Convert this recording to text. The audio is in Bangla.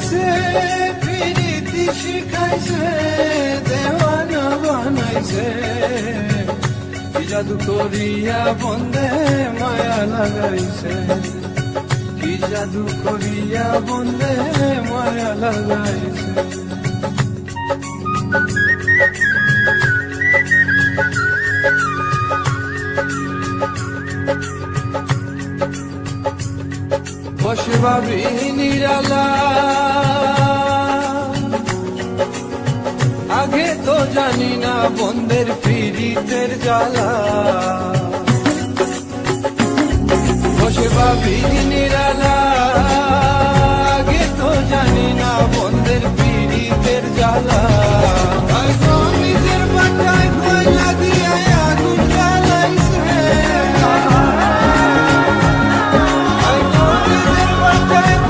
বানাইছে প্রীতি শিখাইছে, দেওয়ানা বানাইছে। কি জাদু করিয়া বন্দে মায়া লাগাইছে। কি জাদু করিয়া বন্দে মায়া লাগাইছে। বসে ভাবি নিরালা আগে তো জানি না বন্ধের পীড়িতের জ্বালা।